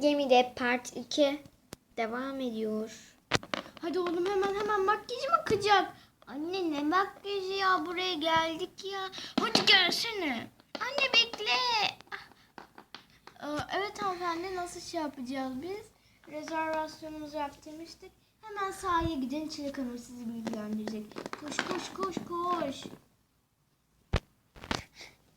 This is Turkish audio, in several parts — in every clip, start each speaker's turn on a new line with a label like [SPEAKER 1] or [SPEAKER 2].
[SPEAKER 1] Gemide Part 2 devam ediyor.
[SPEAKER 2] Hadi oğlum hemen hemen makyajım akacak. Anne ne makyajı ya buraya geldik ya. Hadi gelsene. Anne bekle. Ee, Evet hanımefendi nasıl şey yapacağız biz? Rezervasyonumuzu yaptırmıştık. Hemen sahaya gidin Çilek Hanım sizi bilgilendirecek. Koş koş koş koş.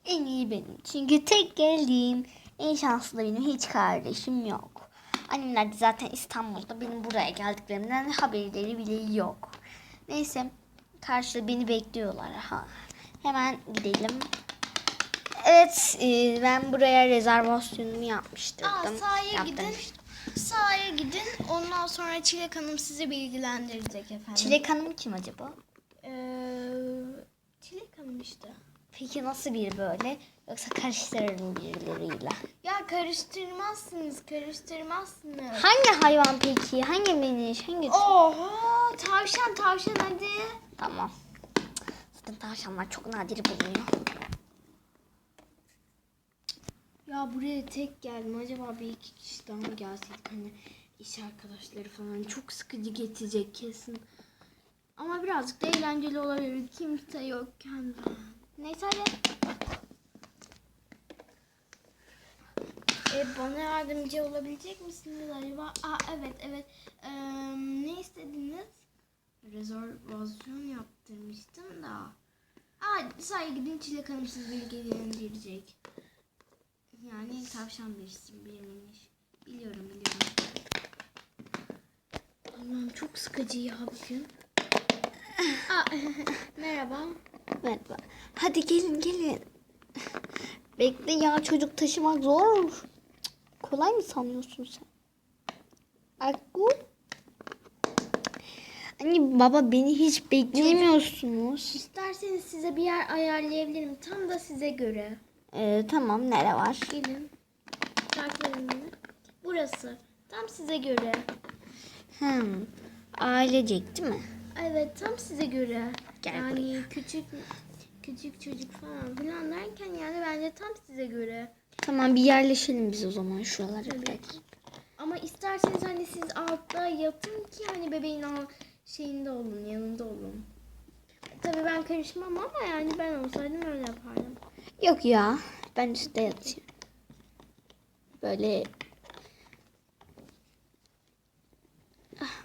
[SPEAKER 1] En iyi benim. Çünkü tek geldiğim en şanslı da benim hiç kardeşim yok. Annemler de zaten İstanbul'da benim buraya geldiklerimden haberleri bile yok. Neyse karşıda beni bekliyorlar. Ha. Hemen gidelim. Evet e, ben buraya rezervasyonumu yapmıştım.
[SPEAKER 2] Aa, sahaya gidin. Sahaya gidin. Ondan sonra Çilek Hanım sizi bilgilendirecek efendim.
[SPEAKER 1] Çilek Hanım kim acaba?
[SPEAKER 2] Ee, Çilek Hanım işte.
[SPEAKER 1] Peki nasıl bir böyle? Yoksa karıştırırım birileriyle.
[SPEAKER 2] Ya karıştırmazsınız, karıştırmazsınız.
[SPEAKER 1] Hangi hayvan peki? Hangi meniş? Hangi
[SPEAKER 2] Oha, tavşan tavşan hadi.
[SPEAKER 1] Tamam. Zaten tavşanlar çok nadir bulunuyor.
[SPEAKER 2] Ya buraya tek geldim. Acaba bir iki kişi daha mı gelseydik hani iş arkadaşları falan çok sıkıcı geçecek kesin. Ama birazcık da eğlenceli olabilir. Kimse yokken. Neyse hadi. E, bana yardımcı olabilecek misiniz acaba? Aa evet evet. Ee, ne istediniz? Rezervasyon yaptırmıştım da. Aa sahaya gidin Çilek Hanım sizi bilgilendirecek. Yani tavşan bir isim biriymiş. Biliyorum biliyorum. Allah'ım çok sıkıcı ya bugün. Aa, merhaba.
[SPEAKER 1] Merhaba. Hadi gelin gelin. Bekle ya çocuk taşımak zor. Kolay mı sanıyorsun sen? Akku. Anne baba beni hiç beklemiyorsunuz.
[SPEAKER 2] İsterseniz size bir yer ayarlayabilirim. Tam da size göre.
[SPEAKER 1] Ee, tamam nere var?
[SPEAKER 2] Gelin. Takip edin beni. Burası. Tam size göre.
[SPEAKER 1] Hmm. Ailecek değil mi?
[SPEAKER 2] Evet tam size göre.
[SPEAKER 1] Gel
[SPEAKER 2] yani küçük küçük çocuk falan filan derken yani bence tam size göre.
[SPEAKER 1] Tamam bir yerleşelim biz o zaman şuralara.
[SPEAKER 2] Evet. Ama isterseniz hani siz altta yatın ki hani bebeğin şeyinde olun, yanında olun. Tabii ben karışmam ama yani ben olsaydım öyle yapardım.
[SPEAKER 1] Yok ya. Ben üstte yatayım. Böyle Ah,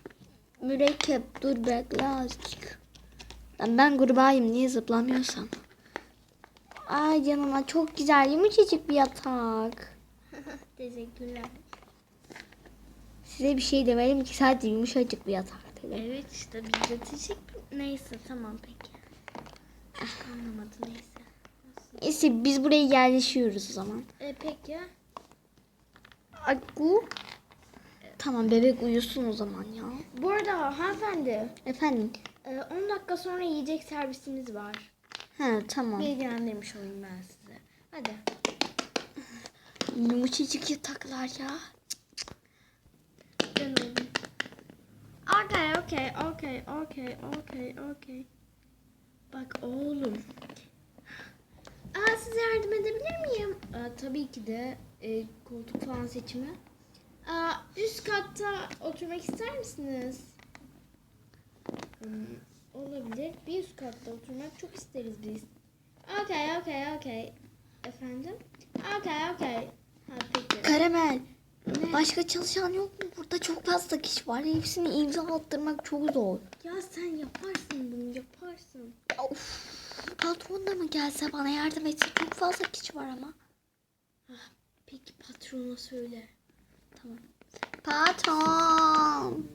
[SPEAKER 1] mürekkep dur bekle azıcık. Lan ben kurbağayım niye zıplamıyorsam. Ay yanına çok güzel yumuşacık bir yatak.
[SPEAKER 2] Teşekkürler.
[SPEAKER 1] Size bir şey demedim ki sadece yumuşacık bir yatak dedim.
[SPEAKER 2] Evet işte biz de teşekkür... Neyse tamam peki. Anlamadım neyse.
[SPEAKER 1] Neyse biz buraya yerleşiyoruz o zaman.
[SPEAKER 2] E, peki.
[SPEAKER 1] Akku. Tamam bebek uyusun o zaman ya.
[SPEAKER 2] Bu arada hanımefendi
[SPEAKER 1] Efendim.
[SPEAKER 2] E, 10 dakika sonra yiyecek servisimiz var.
[SPEAKER 1] Ha tamam.
[SPEAKER 2] Bilgilendirmiş olayım ben size. Hadi.
[SPEAKER 1] Yumuşacık yataklar ya.
[SPEAKER 2] Gel oğlum. Okay, okay, okay, okay, okay, okay. Bak oğlum. Aa, size yardım edebilir miyim? Aa, tabii ki de e, koltuk falan seçimi. Aa, üst katta oturmak ister misiniz? Olabilir. Bir üst katta oturmak çok isteriz biz. Okay, okay, okay. Efendim? Okay, okay. Ha, peki.
[SPEAKER 1] Karamel.
[SPEAKER 2] Ne?
[SPEAKER 1] Başka çalışan yok mu? Burada çok fazla kişi var. Hepsini imza attırmak çok zor.
[SPEAKER 2] Ya sen yaparsın bunu yaparsın.
[SPEAKER 1] Of. Patron da mı gelse bana yardım etse çok fazla kişi var ama.
[SPEAKER 2] Peki patrona söyle.
[SPEAKER 1] Tamam. Patron.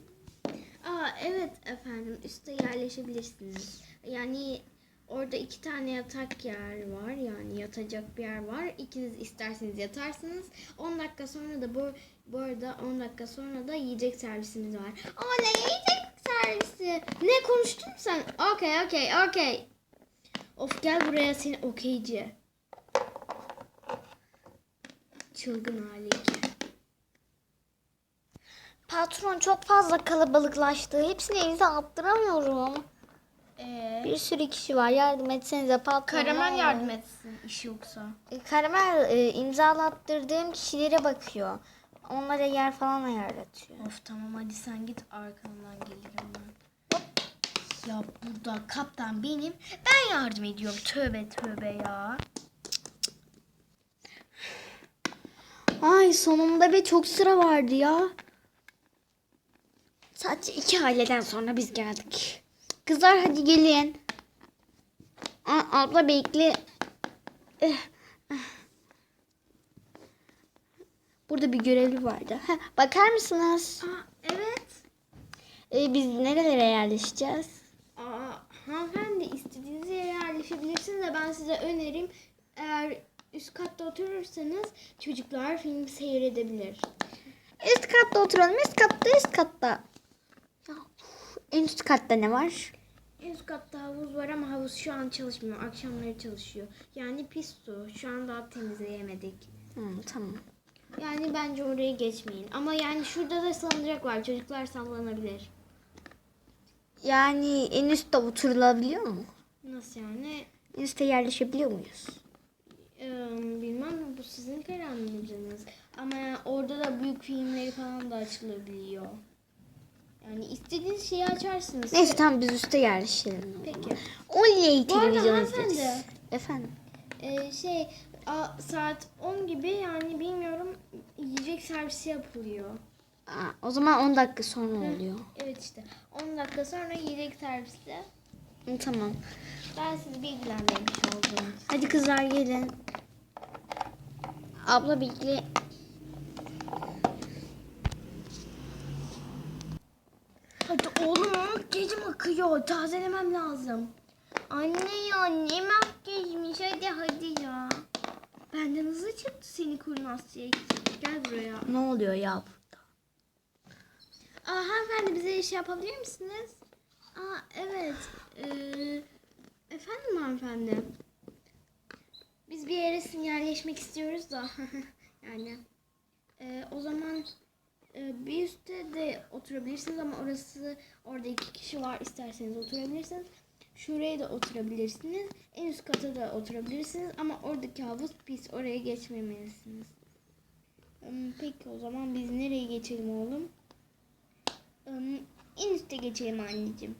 [SPEAKER 2] Aa evet efendim üste yerleşebilirsiniz. Yani orada iki tane yatak yer var yani yatacak bir yer var. İkiniz isterseniz yatarsınız. 10 dakika sonra da bu bu arada 10 dakika sonra da yiyecek servisimiz var. Aa ne yiyecek servisi? Ne konuştun sen? Okey okey okey. Of gel buraya seni okeyci. Çılgın hali iki.
[SPEAKER 1] Patron çok fazla kalabalıklaştı. Hepsini imza attıramıyorum.
[SPEAKER 2] Ee,
[SPEAKER 1] Bir sürü kişi var. Yardım etsenize patron.
[SPEAKER 2] Karamel yardım etsin iş yoksa.
[SPEAKER 1] E, Karamel e, imzalattırdığım kişilere bakıyor. Onlara yer falan ayarlatıyor.
[SPEAKER 2] Of tamam hadi sen git arkandan gelirim ben. Ya burada kaptan benim. Ben yardım ediyorum. Tövbe tövbe ya.
[SPEAKER 1] Ay sonunda bir çok sıra vardı ya. Sadece iki aileden sonra biz geldik. Kızlar hadi gelin. Aa, abla bekle. Eh, eh. Burada bir görevli vardı. Heh, bakar mısınız?
[SPEAKER 2] Aa, evet.
[SPEAKER 1] Ee, biz nerelere yerleşeceğiz?
[SPEAKER 2] Aa, hanımefendi istediğiniz yere yerleşebilirsiniz de ben size önerim eğer üst katta oturursanız çocuklar film seyredebilir.
[SPEAKER 1] Üst katta oturalım. Üst katta, üst katta. En üst katta ne var?
[SPEAKER 2] En üst katta havuz var ama havuz şu an çalışmıyor. Akşamları çalışıyor. Yani pis su. Şu an daha temizleyemedik.
[SPEAKER 1] Hı, tamam.
[SPEAKER 2] Yani bence oraya geçmeyin. Ama yani şurada da salıncak var. Çocuklar sallanabilir.
[SPEAKER 1] Yani en üstte oturulabiliyor mu?
[SPEAKER 2] Nasıl yani?
[SPEAKER 1] En üstte yerleşebiliyor muyuz?
[SPEAKER 2] Ee, bilmem bu sizin kararınız. Ama orada da büyük filmleri falan da açılabiliyor. Yani istediğiniz şeyi açarsınız.
[SPEAKER 1] Neyse tamam biz üstte yerleşelim.
[SPEAKER 2] Peki.
[SPEAKER 1] Oley
[SPEAKER 2] Bu arada
[SPEAKER 1] televizyon
[SPEAKER 2] hanımefendi.
[SPEAKER 1] izleriz. Efendim?
[SPEAKER 2] Ee, şey a, saat 10 gibi yani bilmiyorum yiyecek servisi yapılıyor.
[SPEAKER 1] Aa, o zaman 10 dakika sonra oluyor.
[SPEAKER 2] Evet işte 10 dakika sonra yiyecek servisi.
[SPEAKER 1] Hı, tamam.
[SPEAKER 2] Ben sizi bilgilendirmiş oldum.
[SPEAKER 1] Hadi kızlar gelin. Abla bekle.
[SPEAKER 2] Hadi oğlum makyajım akıyor. Tazelemem lazım. Anne ya ne makyajmış hadi hadi ya. Benden hızlı çıktı seni kurnaz şey. Gel buraya.
[SPEAKER 1] Ne oluyor ya burada?
[SPEAKER 2] Aa, hanımefendi bize iş yapabilir misiniz? Aa evet. Ee, efendim hanımefendi. Biz bir yere sinyalleşmek istiyoruz da. yani. Ee, o zaman e, bir üstte de oturabilirsiniz ama orası orada iki kişi var isterseniz oturabilirsiniz. Şuraya da oturabilirsiniz. En üst kata da oturabilirsiniz ama oradaki havuz pis. Oraya geçmemelisiniz. Peki o zaman biz nereye geçelim oğlum? En üstte geçelim anneciğim.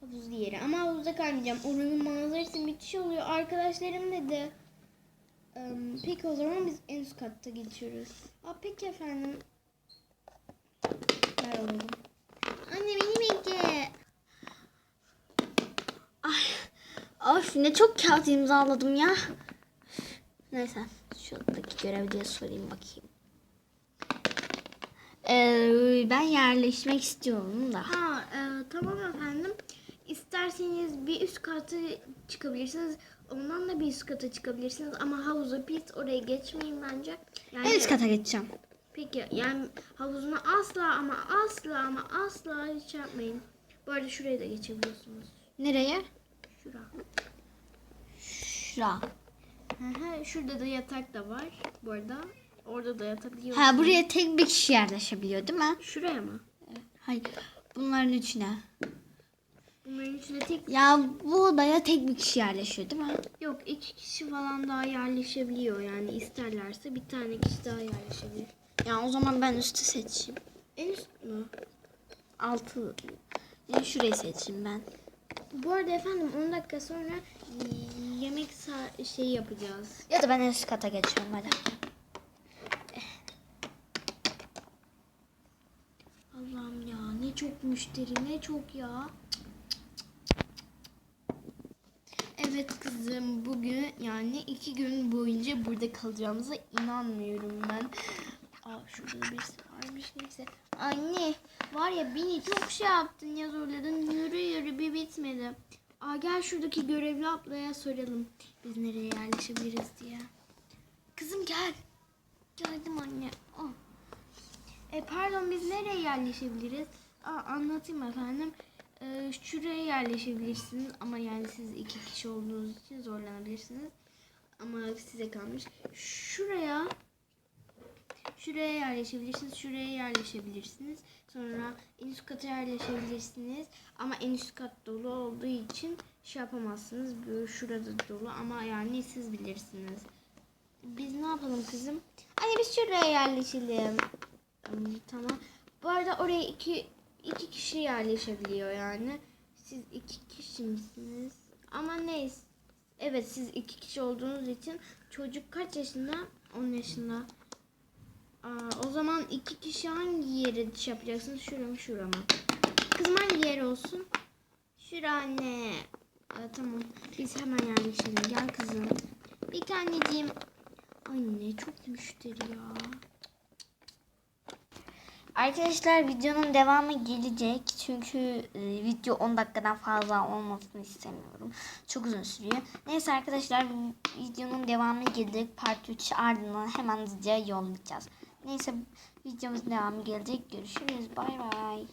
[SPEAKER 2] Havuzlu yere. Ama havuzda kalmayacağım. Oranın manzarası müthiş oluyor. Arkadaşlarım dedi. Peki o zaman biz en üst katta geçiyoruz. Aa, peki efendim. Ver oğlum. Anne beni bekle.
[SPEAKER 1] Of ne çok kağıt imzaladım ya. Neyse şuradaki görevliye sorayım bakayım. Ee, ben yerleşmek istiyorum da.
[SPEAKER 2] Ha e, tamam efendim. İsterseniz bir üst kata çıkabilirsiniz. Ondan da bir üst kata çıkabilirsiniz. Ama havuza pis oraya geçmeyin bence. Yani,
[SPEAKER 1] En üst kata geçeceğim.
[SPEAKER 2] Peki yani havuzuna asla ama asla ama asla hiç yapmayın. Bu arada şuraya da geçebiliyorsunuz.
[SPEAKER 1] Nereye?
[SPEAKER 2] Şura. Hı, Şurada da yatak da var. Bu arada orada da yatabiliyorsunuz.
[SPEAKER 1] Ha buraya tek bir kişi yerleşebiliyor değil mi?
[SPEAKER 2] Şuraya mı?
[SPEAKER 1] Hayır. Bunların içine.
[SPEAKER 2] Bunların içinde tek
[SPEAKER 1] Ya bu odaya tek bir kişi yerleşiyor değil mi?
[SPEAKER 2] yok iki kişi falan daha yerleşebiliyor yani isterlerse bir tane kişi daha yerleşebilir.
[SPEAKER 1] Ya o zaman ben üstü seçeyim.
[SPEAKER 2] En üst mü?
[SPEAKER 1] Altı. Yani şurayı seçeyim ben.
[SPEAKER 2] Bu arada efendim 10 dakika sonra yemek sa- şey yapacağız.
[SPEAKER 1] Ya da ben en üst kata geçiyorum hadi.
[SPEAKER 2] Allah'ım ya ne çok müşteri ne çok ya. Evet kızım bugün yani iki gün boyunca burada kalacağımıza inanmıyorum ben. Aa şurada da birisi varmış neyse. Anne var ya beni çok şey yaptın ya zorladın yürü yürü bir bitmedi. Aa gel şuradaki görevli ablaya soralım. Biz nereye yerleşebiliriz diye. Kızım gel. Geldim anne. Al. E, pardon biz nereye yerleşebiliriz? Aa, anlatayım efendim. E, şuraya yerleşebilirsiniz ama yani siz iki kişi olduğunuz için zorlanabilirsiniz. Ama size kalmış. Şuraya şuraya yerleşebilirsiniz. Şuraya yerleşebilirsiniz. Sonra en üst kata yerleşebilirsiniz. Ama en üst kat dolu olduğu için şey yapamazsınız. Böyle şurada dolu ama yani siz bilirsiniz. Biz ne yapalım kızım? Anne biz şuraya yerleşelim. Tamam. Bu arada oraya iki, iki kişi yerleşebiliyor yani. Siz iki kişi misiniz? Ama neyse. Evet siz iki kişi olduğunuz için çocuk kaç yaşında? 10 yaşında. Aa, o zaman iki kişi hangi yere şey yapacaksınız? Şura mı şura mı? Kızım hangi yer olsun? Şura anne. Aa, tamam. Biz hemen yerleşelim. Gel kızım. Bir taneciğim. Anne çok müşteri ya.
[SPEAKER 1] Arkadaşlar videonun devamı gelecek. Çünkü e, video 10 dakikadan fazla olmasını istemiyorum. Çok uzun sürüyor. Neyse arkadaşlar videonun devamı gelecek. Part 3 ardından hemen hızlıca yollayacağız. Neyse videomuzun devamı gelecek. Görüşürüz. Bay bay.